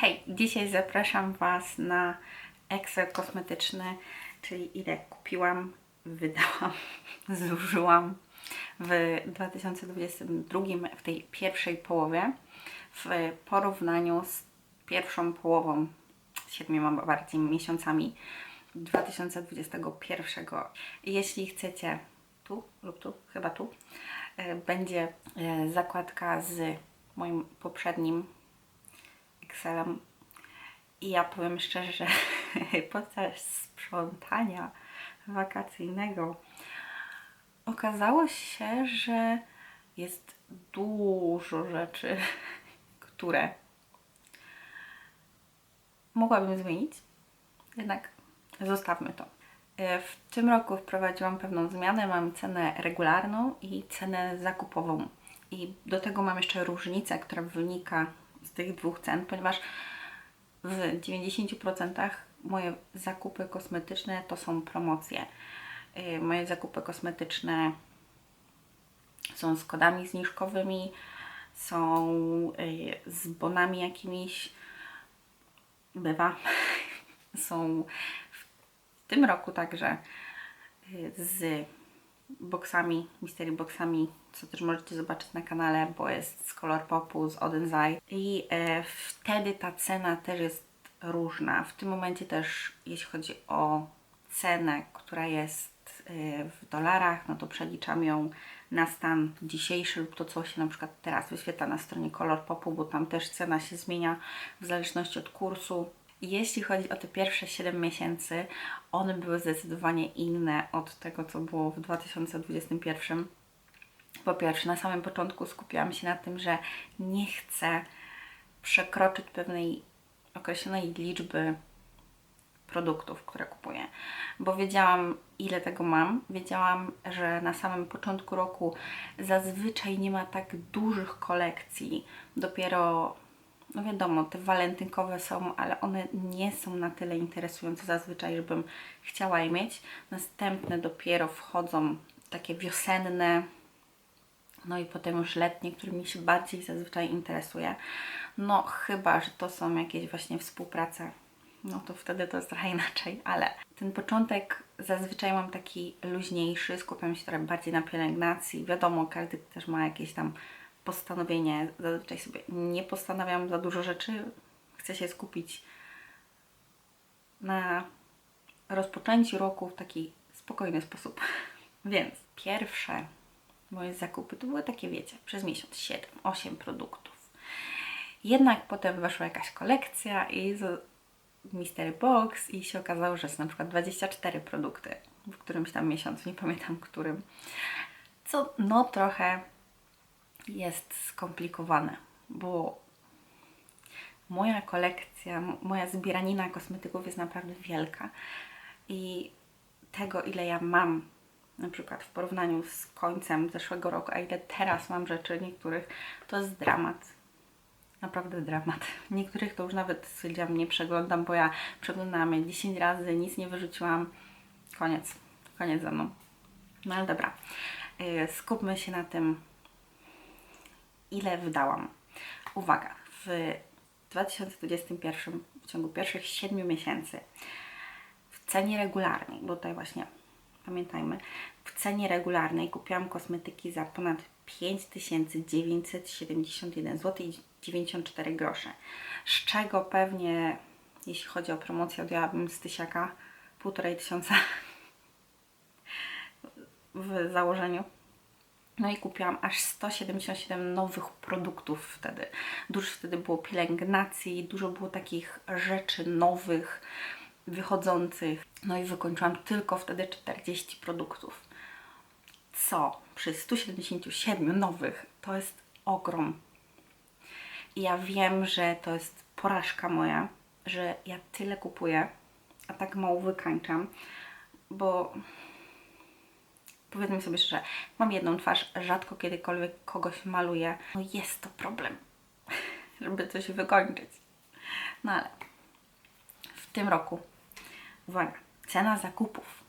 Hej, dzisiaj zapraszam Was na Excel kosmetyczny, czyli ile kupiłam, wydałam, zużyłam w 2022, w tej pierwszej połowie, w porównaniu z pierwszą połową, siedmioma bardziej miesiącami 2021. Jeśli chcecie tu lub tu, chyba tu, e, będzie e, zakładka z moim poprzednim Excelem. I ja powiem szczerze, że podczas sprzątania wakacyjnego okazało się, że jest dużo rzeczy, które mogłabym zmienić. Jednak zostawmy to. E, W tym roku wprowadziłam pewną zmianę. Mam cenę regularną i cenę zakupową. I do tego mam jeszcze różnicę, która wynika z tych dwóch cen, ponieważ w 90% moje zakupy kosmetyczne to są promocje. Y, Moje zakupy kosmetyczne są z kodami zniżkowymi, są y, z bonami jakimiś. Bywa. Są w tym roku także y, z boksami, mystery boxami, co też możecie zobaczyć na kanale, bo jest z Color Popu, z Odenzai. I e, wtedy ta cena też jest różna. W tym momencie też, jeśli chodzi o cenę, która jest e, w dolarach, no to przeliczam ją na stan dzisiejszy lub to, co się na przykład teraz wyświetla na stronie Color Popu, bo tam też cena się zmienia w zależności od kursu. Jeśli chodzi o te pierwsze 7 miesięcy, one były zdecydowanie inne od tego, co było w 2021. Po pierwsze, na samym początku skupiłam się na tym, że nie chcę przekroczyć pewnej określonej liczby produktów, które kupuję, bo wiedziałam, ile tego mam. Wiedziałam, że na samym początku roku zazwyczaj nie ma tak dużych kolekcji. Dopiero, no wiadomo, te walentynkowe są, ale one nie są na tyle interesujące zazwyczaj, żebym chciała je mieć. Następne dopiero wchodzą takie wiosenne, no i potem już letnie, którymi się bardziej zazwyczaj interesuje. No chyba, że to są jakieś właśnie współprace, no to wtedy to jest trochę inaczej, ale ten początek zazwyczaj mam taki luźniejszy, skupiam się trochę bardziej na pielęgnacji. Wiadomo, każdy też ma jakieś tam postanowienie. Zazwyczaj sobie nie postanawiam za dużo rzeczy. Chcę się skupić na rozpoczęciu roku w taki spokojny sposób. Więc pierwsze moje zakupy to były takie, wiecie, przez miesiąc 7, 8 produktów. Jednak potem weszła jakaś kolekcja i Mystery Box i się okazało, że jest na przykład 24 produkty w którymś tam miesiącu, nie pamiętam którym. Co no trochę jest skomplikowane, bo moja kolekcja, moja zbieranina kosmetyków jest naprawdę wielka i tego, ile ja mam, na przykład w porównaniu z końcem zeszłego roku, a ile teraz mam rzeczy niektórych, to jest dramat. Naprawdę dramat. Niektórych to już nawet stwierdziłam, nie przeglądam, bo ja przeglądałam je 10 razy, nic nie wyrzuciłam. Koniec. Koniec ze mną. No ale dobra. Yy, Skupmy się na tym, ile wydałam. Uwaga, w 2021, w ciągu pierwszych 7 miesięcy, w cenie regularnej, bo tutaj właśnie pamiętajmy, w cenie regularnej kupiłam kosmetyki za ponad 5971 zł i 94 grosze. Z czego pewnie, jeśli chodzi o promocję, odjęłabym z tysiaka, półtorej tysiąca w założeniu. No i kupiłam aż 177 nowych produktów wtedy. Dużo wtedy było pielęgnacji, dużo było takich rzeczy nowych, wychodzących. No i wykończyłam tylko wtedy 40 produktów. Co przy 177 nowych to jest ogrom. I ja wiem, że to jest porażka moja, że ja tyle kupuję, a tak mało wykańczam, bo powiedzmy sobie szczerze, mam jedną twarz, rzadko kiedykolwiek kogoś maluję. No jest to problem, żeby coś wykończyć. No ale w tym roku, uwaga, cena zakupów,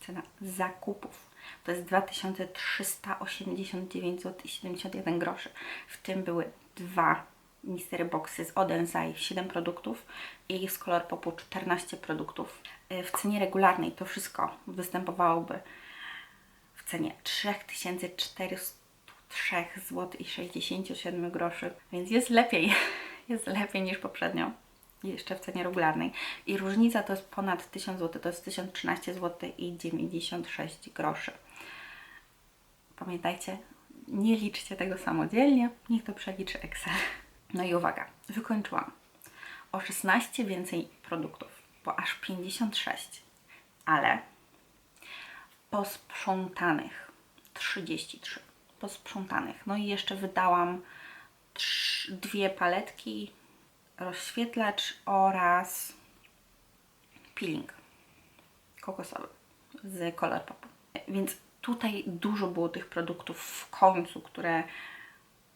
cena zakupów to jest 2389 zł i 71 groszy. W tym były dwa Mystery Boxy z Odensai 7 produktów i z Color Popu 14 produktów. Y, W cenie regularnej to wszystko występowałoby cenie 3403 zł i 67 groszy, więc jest lepiej, jest lepiej niż poprzednio, jeszcze w cenie regularnej. I różnica to jest ponad 1000 zł, to jest 1013 zł i 96 groszy. Pamiętajcie, nie liczcie tego samodzielnie, niech to przeliczy Excel. No i uwaga, wykończyłam o 16 więcej produktów, bo aż 56, ale posprzątanych 33 posprzątanych. No i jeszcze wydałam dwie paletki, rozświetlacz oraz peeling kokosowy z Color. Więc tutaj dużo było tych produktów w końcu, które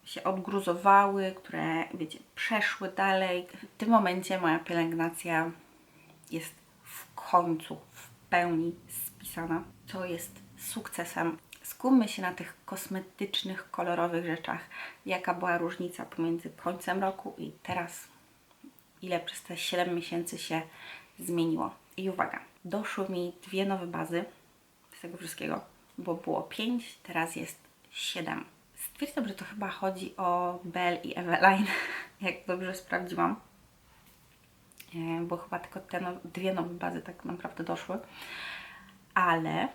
się odgruzowały, które, wiecie, przeszły dalej. W tym momencie moja pielęgnacja jest w końcu w pełni co jest sukcesem. Skupmy się na tych kosmetycznych, kolorowych rzeczach. Jaka była różnica pomiędzy końcem roku i teraz? Ile przez te 7 miesięcy się zmieniło? I uwaga, doszły mi dwie nowe bazy z tego wszystkiego, bo było 5, teraz jest 7. Stwierdzam, że to chyba chodzi o Belle i Eveline, jak dobrze sprawdziłam. E, Bo chyba tylko te now- dwie nowe bazy tak naprawdę doszły. Ale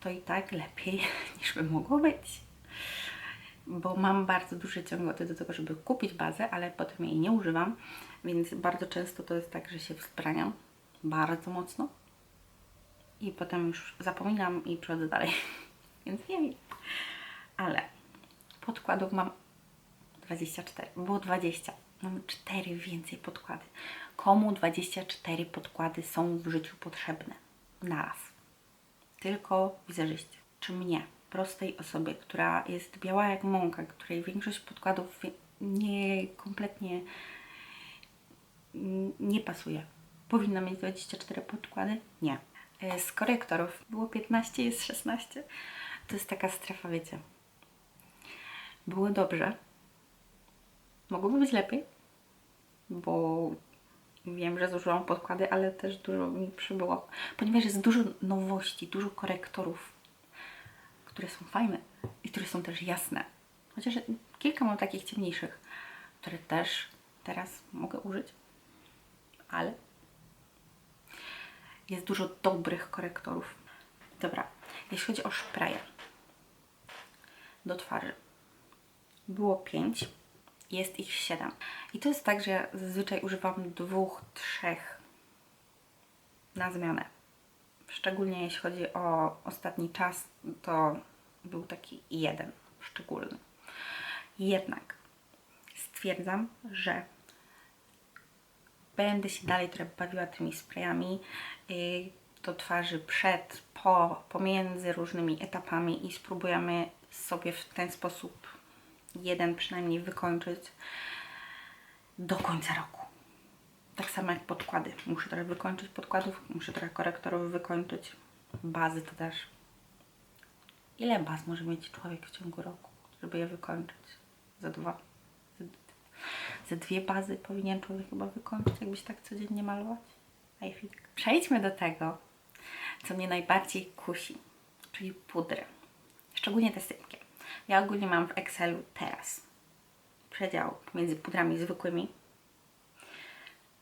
to i tak lepiej niż by mogło być. Bo mam bardzo duże ciągoty do tego, żeby kupić bazę, ale potem jej nie używam, więc bardzo często to jest tak, że się wzbraniam bardzo mocno i potem już zapominam i przechodzę dalej. Więc nie wiem. Ale podkładów mam 24. Było 20. Mam 4 więcej podkłady. Komu 24 podkłady są w życiu potrzebne? Naraz. Tylko wizerzyście. Czy mnie, prostej osobie, która jest biała jak mąka, której większość podkładów nie kompletnie nie pasuje. Powinna mieć 24 podkłady? Nie. E, Z korektorów było 15, jest 16. To jest taka strefa, wiecie. Było dobrze. Mogłoby być lepiej, bo wiem, że zużyłam podkłady, ale też dużo mi przybyło, ponieważ jest dużo nowości, dużo korektorów, które są fajne i które są też jasne. Chociaż kilka mam takich ciemniejszych, które też teraz mogę użyć, ale jest dużo dobrych korektorów. Dobra, jeśli chodzi o szpreje do twarzy, było 5, jest ich 7. I to jest tak, że ja zazwyczaj używam dwóch, trzech na zmianę. Szczególnie jeśli chodzi o ostatni czas, to był taki jeden szczególny. Jednak stwierdzam, że będę się dalej trochę bawiła tymi sprayami yy, do twarzy przed, po, pomiędzy różnymi etapami i spróbujemy sobie w ten sposób jeden przynajmniej wykończyć do końca roku. Tak samo jak podkłady. Muszę trochę wykończyć podkładów, muszę trochę korektorów wykończyć. Bazy to też. Ile baz może mieć człowiek w ciągu roku, żeby je wykończyć? Za dwa. Za dwie bazy powinien człowiek chyba wykończyć, jakbyś tak codziennie malować. I think. Przejdźmy do tego, co mnie najbardziej kusi, czyli pudry. Szczególnie te sypkie. Ja ogólnie mam w Excelu teraz przedział pomiędzy pudrami zwykłymi,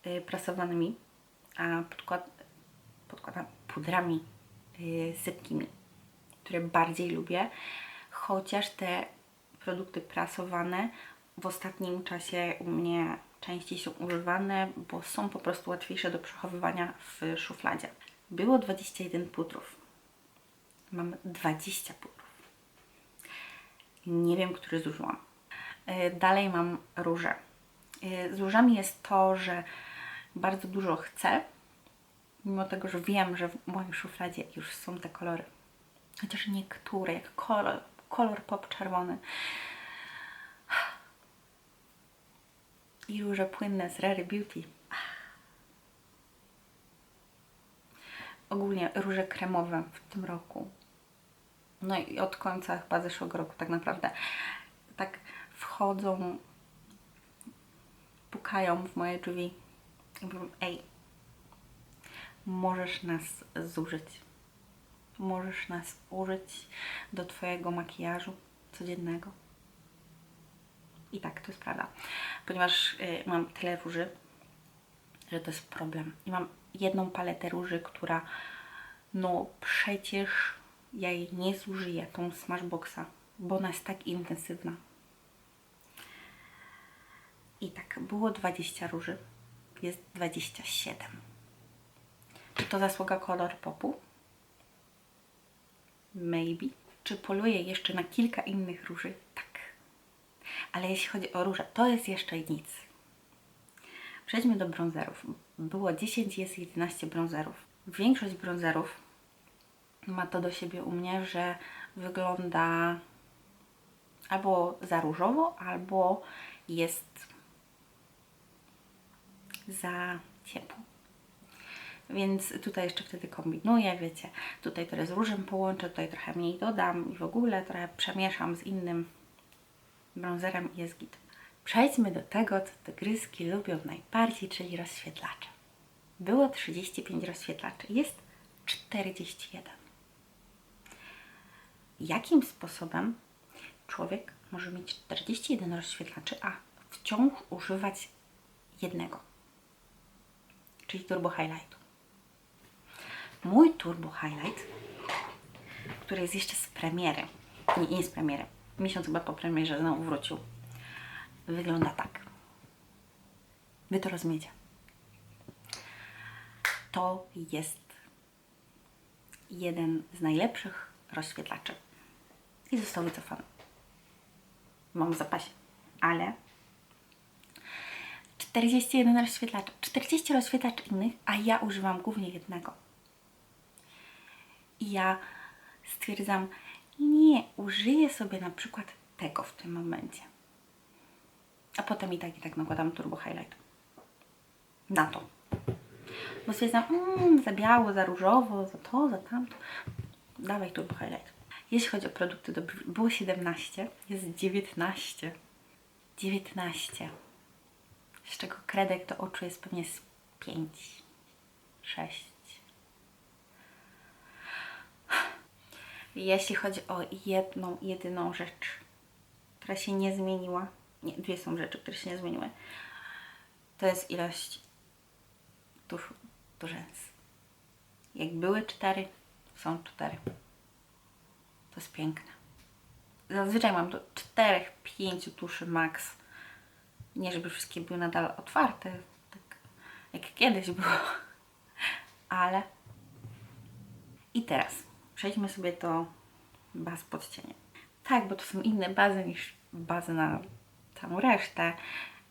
yy, prasowanymi, a podkład, podkładam pudrami yy, sypkimi, które bardziej lubię, chociaż te produkty prasowane w ostatnim czasie u mnie częściej są używane, bo są po prostu łatwiejsze do przechowywania w szufladzie. Było 21 pudrów. Mam 20 pudrów. Nie wiem, który zużyłam. Y, Dalej mam róże. Y, Z różami jest to, że bardzo dużo chcę, mimo tego, że wiem, że w moim szufladzie już są te kolory. Chociaż niektóre, jak kolor, kolor pop czerwony. I róże płynne z Rary Beauty. Ogólnie róże kremowe w tym roku. No i od końca chyba zeszłego roku tak naprawdę tak wchodzą pukają w moje drzwi i mówią, ej, możesz nas zużyć. Możesz nas użyć do Twojego makijażu codziennego. I tak, to jest prawda. Ponieważ y, mam tyle róży, że to jest problem. I mam jedną paletę róży, która no przecież ja jej nie zużyję, tą Smashboxa, bo ona jest tak intensywna. I tak, było 20 róży, jest 27. Czy to zasługa kolor popu? Maybe. Czy poluję jeszcze na kilka innych róży? Tak. Ale jeśli chodzi o róże, to jest jeszcze nic. Przejdźmy do brązerów. Było 10, jest 11 brązerów. Większość brązerów ma to do siebie u mnie, że wygląda albo za różowo, albo jest za ciepło. Więc tutaj jeszcze wtedy kombinuję, wiecie, tutaj teraz z różem połączę, tutaj trochę mniej dodam i w ogóle trochę przemieszam z innym brązerem i jest git. Przejdźmy do tego, co te gryzki lubią najbardziej, czyli rozświetlacze. Było 35 rozświetlaczy, jest 41. Jakim sposobem człowiek może mieć 41 rozświetlaczy, a wciąż używać jednego, czyli Turbo Highlightu? Mój Turbo Highlight, który jest jeszcze z premiery, nie, nie z premiery, miesiąc chyba po premierze znowu wrócił, wygląda tak. Wy to rozumiecie. To jest jeden z najlepszych rozświetlaczy i został wycofany. Mam w zapasie, ale 41 rozświetlaczy, 40 rozświetlaczy innych, a ja używam głównie jednego. I ja stwierdzam, nie, użyję sobie na przykład tego w tym momencie. A potem i tak, i tak nakładam Turbo Highlight. Na to. Bo stwierdzam, mmm, za biało, za różowo, za to, za tamto. Dawaj Turbo Highlight. Jeśli chodzi o produkty do brwi, było 17, jest 19. 19. Z czego kredek do oczu jest pewnie z 5, 6. Jeśli chodzi o jedną, jedyną rzecz, która się nie zmieniła, nie, dwie są rzeczy, które się nie zmieniły, to jest ilość tuszu do rzęs. Jak były cztery, są cztery. To jest piękne. Zazwyczaj mam do czterech, pięciu tuszy max. Nie, żeby wszystkie były nadal otwarte, tak jak kiedyś było, ale. I teraz przejdźmy sobie do baz pod cieniem. Tak, bo to są inne bazy niż bazy na całą resztę.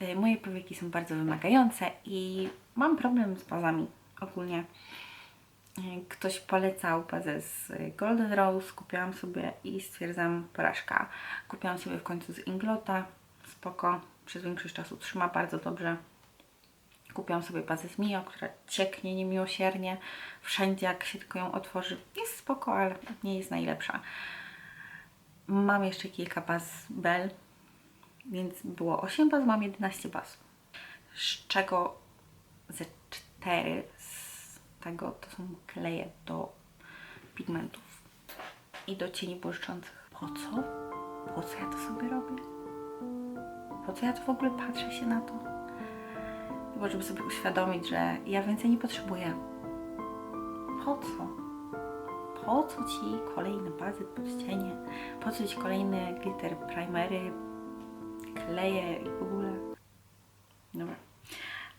Y, Moje powieki są bardzo wymagające i mam problem z bazami ogólnie. Ktoś polecał bazę z Golden Rose, kupiłam sobie i stwierdzam porażka. Kupiłam sobie w końcu z Inglota, spoko, przez większość czasu trzyma bardzo dobrze. Kupiłam sobie bazę z Mio, która cieknie niemiłosiernie. Wszędzie jak się tylko ją otworzy jest spoko, ale nie jest najlepsza. Mam jeszcze kilka baz Bell, więc było 8 baz, mam 11 baz. Z czego ze 4 z tego to są kleje do pigmentów i do cieni błyszczących. Po co? Po co ja to sobie robię? Po co ja to w ogóle patrzę się na to? Chyba, żeby sobie uświadomić, że ja więcej nie potrzebuję. Po co? Po co ci kolejne bazy pod cienie? Po co ci kolejne glitter primery, kleje i w ogóle? Dobra.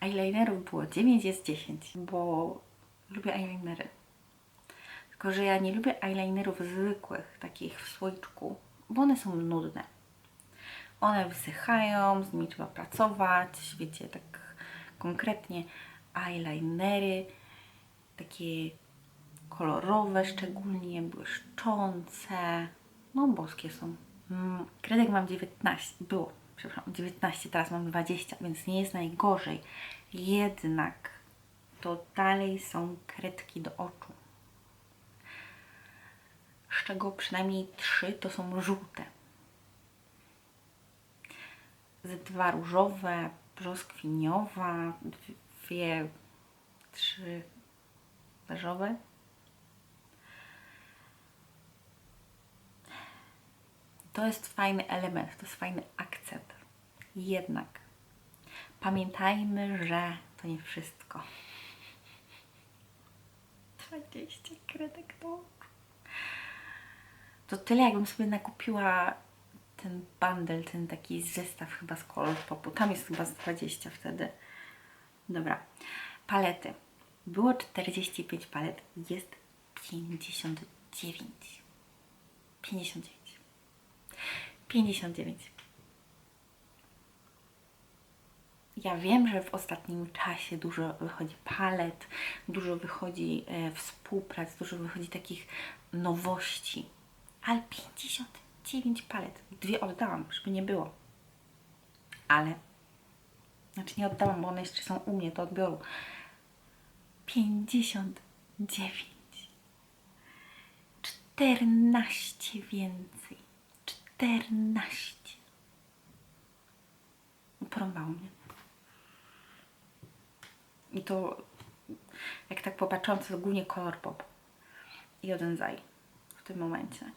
Eyelinerów było 9, jest 10, bo lubię eyelinery. Tylko, że ja nie lubię eyelinerów zwykłych, takich w słoiczku, bo one są nudne. One wysychają, z nimi trzeba pracować, wiecie, tak konkretnie eyelinery, takie kolorowe, szczególnie błyszczące. No, boskie są. Mm, Kredek mam 19, było, przepraszam, 19, teraz mam 20, więc nie jest najgorzej. Jednak to dalej są kredki do oczu. Z czego przynajmniej 3 to są żółte. Ze dwa różowe, brzoskwiniowa, dwie, trzy beżowe. To jest fajny element, to jest fajny akcent. Jednak pamiętajmy, że to nie wszystko. 20 kredek oczu. To tyle, jakbym sobie nakupiła ten bundle, ten taki zestaw chyba z Color Popu. Tam jest chyba z 20 wtedy. Dobra. Palety. Było 45 palet, jest 59. 59. 59. Ja wiem, że w ostatnim czasie dużo wychodzi palet, dużo wychodzi e, współprac, dużo wychodzi takich nowości, ale 59 palet. Dwie oddałam, żeby nie było. Ale, znaczy nie oddałam, bo one jeszcze są u mnie do odbioru. 59. 14 więcej. 14. Porąbało mnie. I to, jak tak popatrzyłam, to głównie kolor pop i jeden zaj w tym momencie.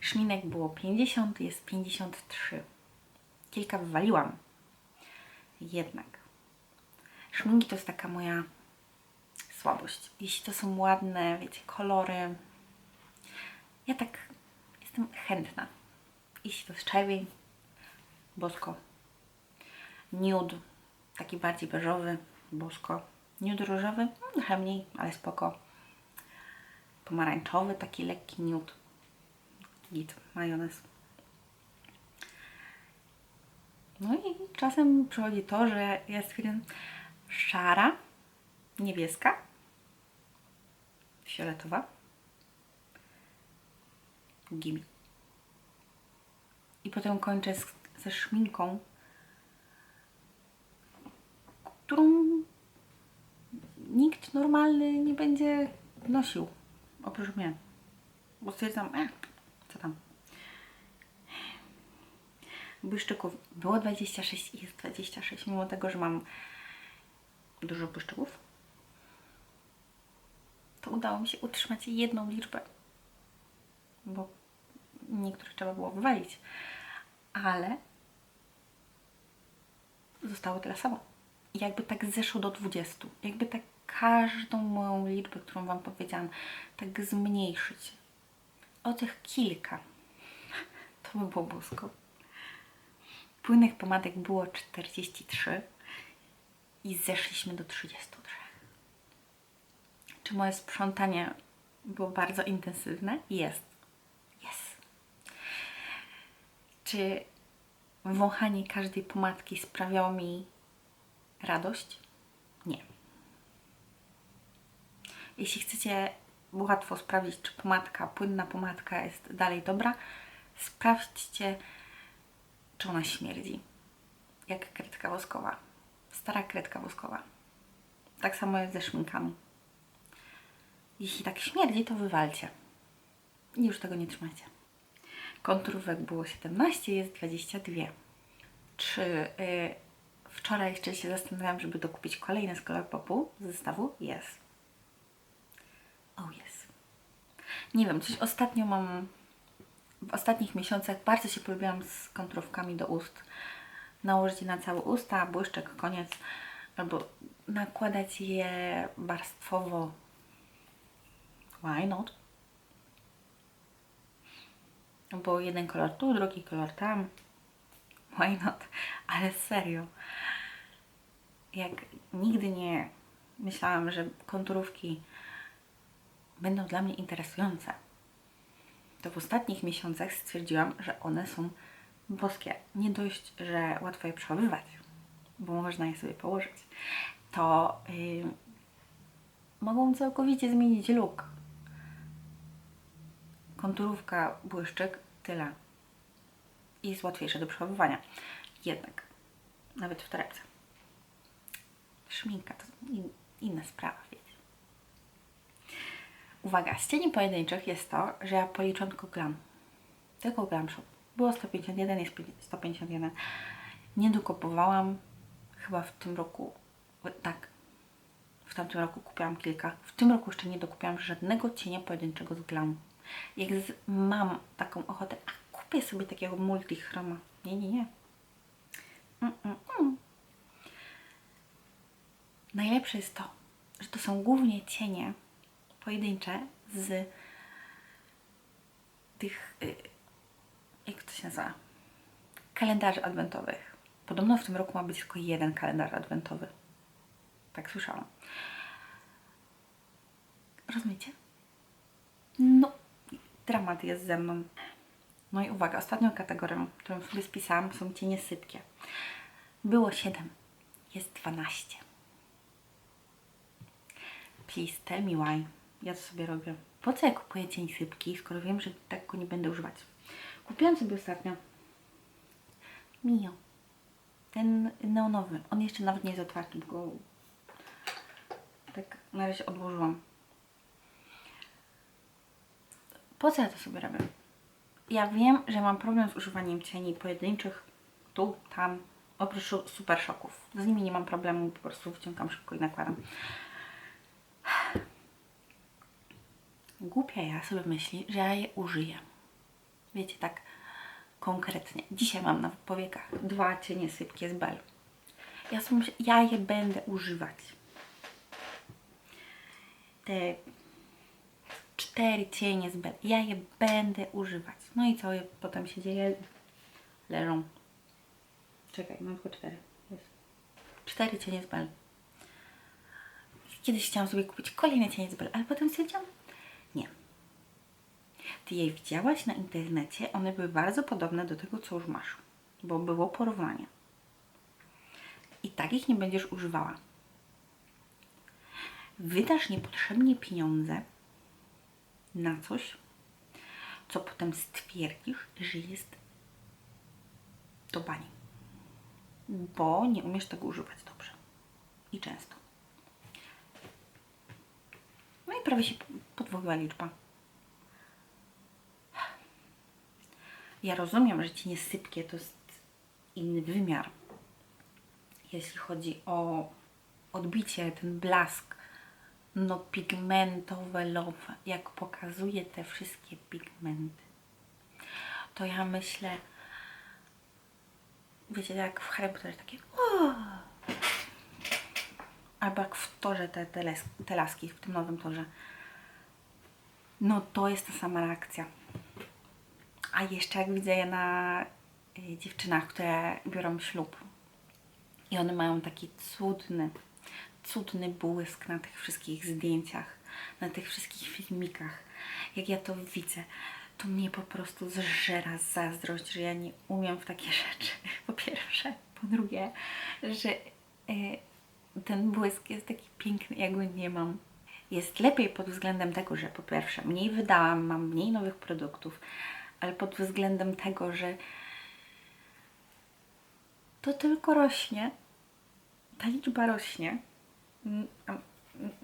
Szminek było 50, jest 53. Kilka wywaliłam. Jednak. Szminki to jest taka moja słabość. Jeśli to są ładne, wiecie, kolory, ja tak jestem chętna. Jeśli to jest czerwień, bosko. Nude, taki bardziej beżowy, bosko. Nude różowy, no, trochę mniej, ale spoko. Pomarańczowy, taki lekki nude. Git, majonez. No i czasem przychodzi to, że jest film szara, niebieska, fioletowa, gimme. I potem kończę z, ze szminką, którą normalny nie będzie nosił. Oprócz mnie. Bo stwierdzam, e, co tam. Błyszczyków było 26 i jest 26, mimo tego, że mam dużo błyszczyków. To udało mi się utrzymać jedną liczbę, bo niektóre trzeba było wywalić, ale zostało tyle samo. Jakby tak zeszło do 20, jakby tak każdą moją liczbę, którą Wam powiedziałam, tak zmniejszyć o tych kilka, to by było bosko. Płynnych pomadek było 43 i zeszliśmy do 33. Czy moje sprzątanie było bardzo intensywne? Jest. Jest. Czy wąchanie każdej pomadki sprawiało mi radość? Nie. Jeśli chcecie łatwo sprawdzić, czy pomadka, płynna pomadka jest dalej dobra, sprawdźcie, czy ona śmierdzi. Jak kredka woskowa. Stara kredka woskowa. Tak samo jest ze szminkami. Jeśli tak śmierdzi, to wywalcie. I już tego nie trzymajcie. Konturówek było 17, jest 22. Czy y, wczoraj jeszcze się zastanawiałam, żeby dokupić kolejne z Color Popu z zestawu? Jest. Oh yes. Nie wiem, coś ostatnio mam... W ostatnich miesiącach bardzo się polubiłam z konturówkami do ust. Nałożyć je na całe usta, błyszczek, koniec. Albo nakładać je warstwowo. Why not? Bo jeden kolor tu, drugi kolor tam. Why not? Ale serio. Jak nigdy nie myślałam, że konturówki będą dla mnie interesujące, to w ostatnich miesiącach stwierdziłam, że one są boskie. Nie dość, że łatwo je przechowywać, bo można je sobie położyć, to yy, mogą całkowicie zmienić look. Konturówka, błyszczyk, tyle. I jest łatwiejsze do przechowywania. Jednak, nawet w torebce. Szminka to in, inna sprawa. Uwaga, z cieni pojedynczych jest to, że ja policzyłam tylko gram. Tylko gram shop. Było 151, jest 151. Nie dokupowałam. chyba w tym roku, tak, w tamtym roku kupiłam kilka. W tym roku jeszcze nie dokupiłam żadnego cienia pojedynczego z glamu. Jak z, mam taką ochotę, a kupię sobie takiego multichroma. Nie, nie, nie. Mm, mm, mm. Najlepsze jest to, że to są głównie cienie pojedyncze z tych, y, jak to się nazywa, kalendarzy adwentowych. Podobno w tym roku ma być tylko jeden kalendarz adwentowy. Tak słyszałam. Rozumiecie? No, dramat jest ze mną. No i uwaga, ostatnią kategorią, którą sobie spisałam, są cienie sypkie. Było 7, jest 12. Please tell me why. Ja to sobie robię. Po co ja kupuję cień sypki, skoro wiem, że tak go nie będę używać? Kupiłam sobie ostatnio Mio. Ten neonowy. On jeszcze nawet nie jest otwarty, bo go tak na razie odłożyłam. Po co ja to sobie robię? Ja wiem, że mam problem z używaniem cieni pojedynczych tu, tam, oprócz super szoków. Z nimi nie mam problemu, po prostu wciągam szybko i nakładam. Głupia ja sobie myśli, że ja je użyję. Wiecie, tak konkretnie. Dzisiaj mam na powiekach dwa cienie sypkie z Bell. Ja sobie myślę, ja je będę używać. Te cztery cienie z Bell. Ja je będę używać. No i co potem się dzieje? Leżą. Czekaj, mam tylko cztery. Jest. Cztery cienie z Bell. Kiedyś chciałam sobie kupić kolejne cienie z Bell, ale potem stwierdziłam. Ty je widziałaś na internecie, one były bardzo podobne do tego, co już masz, bo było porównanie. I tak ich nie będziesz używała. Wydasz niepotrzebnie pieniądze na coś, co potem stwierdzisz, że jest do bani. Bo nie umiesz tego używać dobrze i często. No i prawie się podwoiła liczba. Ja rozumiem, że cienie sypkie to jest inny wymiar. Jeśli chodzi o odbicie, ten blask, no pigmentowe lowe, jak pokazuje te wszystkie pigmenty, to ja myślę, wiecie, jak w Harry Potterze takie albo jak w torze te, te, les, te laski, w tym nowym torze. No to jest ta sama reakcja. A jeszcze jak widzę je na y, dziewczynach, które biorą ślub i one mają taki cudny, cudny błysk na tych wszystkich zdjęciach, na tych wszystkich filmikach. Jak ja to widzę, to mnie po prostu zżera zazdrość, że ja nie umiem w takie rzeczy. Po pierwsze. Po drugie, że y, ten błysk jest taki piękny, ja go nie mam. Jest lepiej pod względem tego, że po pierwsze mniej wydałam, mam mniej nowych produktów, ale pod względem tego, że to tylko rośnie, ta liczba rośnie. Mm,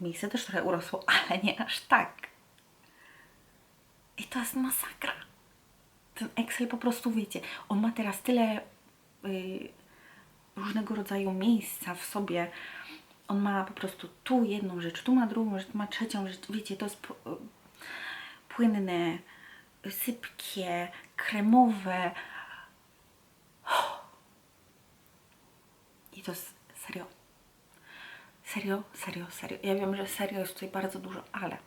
Miejsce też trochę urosło, ale nie aż tak. I to jest masakra. Ten Excel po prostu, wiecie, on ma teraz tyle y, różnego rodzaju miejsca w sobie. On ma po prostu tu jedną rzecz, tu ma drugą rzecz, tu ma trzecią rzecz. Wiecie, to jest y, płynne, sypkie, kremowe. I to serio. Serio, serio, serio. Ja wiem, że serio jest tutaj bardzo dużo, ale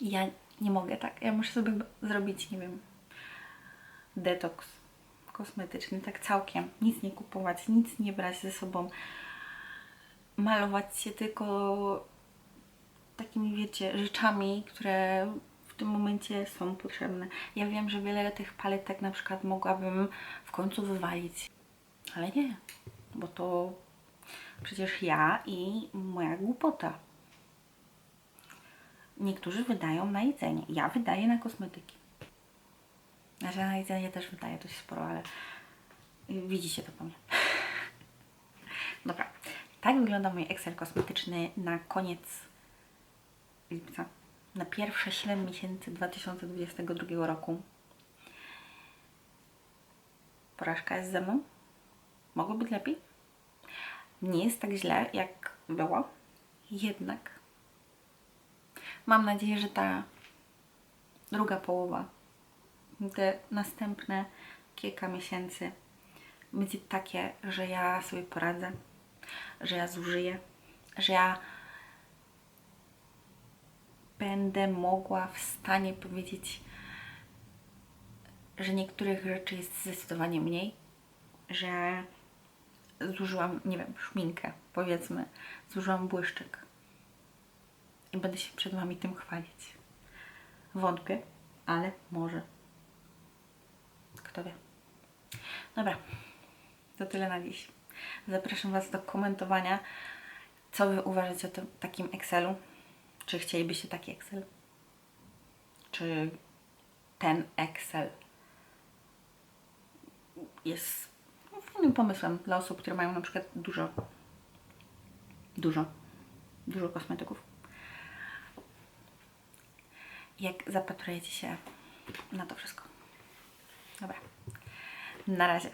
ja nie mogę tak. Ja muszę sobie zrobić, nie wiem, detoks kosmetyczny, tak całkiem. Nic nie kupować, nic nie brać ze sobą. Malować się tylko takimi, wiecie, rzeczami, które w tym momencie są potrzebne. Ja wiem, że wiele tych paletek na przykład mogłabym w końcu wywalić, ale nie, bo to przecież ja i moja głupota. Niektórzy wydają na jedzenie. Ja wydaję na kosmetyki. Znaczy na jedzenie też wydaję dość sporo, ale widzicie to po mnie. Dobra. Tak wygląda mój Excel kosmetyczny na koniec lipca. Na pierwsze 7 miesięcy 2022 roku. Porażka jest ze mną. Mogło być lepiej. Nie jest tak źle, jak było. Jednak mam nadzieję, że ta druga połowa, te następne kilka miesięcy będzie takie, że ja sobie poradzę, że ja zużyję, że ja będę mogła w stanie powiedzieć, że niektórych rzeczy jest zdecydowanie mniej, że zużyłam, nie wiem, szminkę, powiedzmy, zużyłam błyszczyk i będę się przed Wami tym chwalić. Wątpię, ale może. Kto wie. Dobra, to tyle na dziś. Zapraszam Was do komentowania, co Wy uważacie o tym, takim Excelu. Czy chcielibyście taki Excel? Czy ten Excel jest fajnym pomysłem dla osób, które mają na przykład dużo, dużo, dużo kosmetyków. Jak zapatrujecie się na to wszystko. Dobra. Na razie.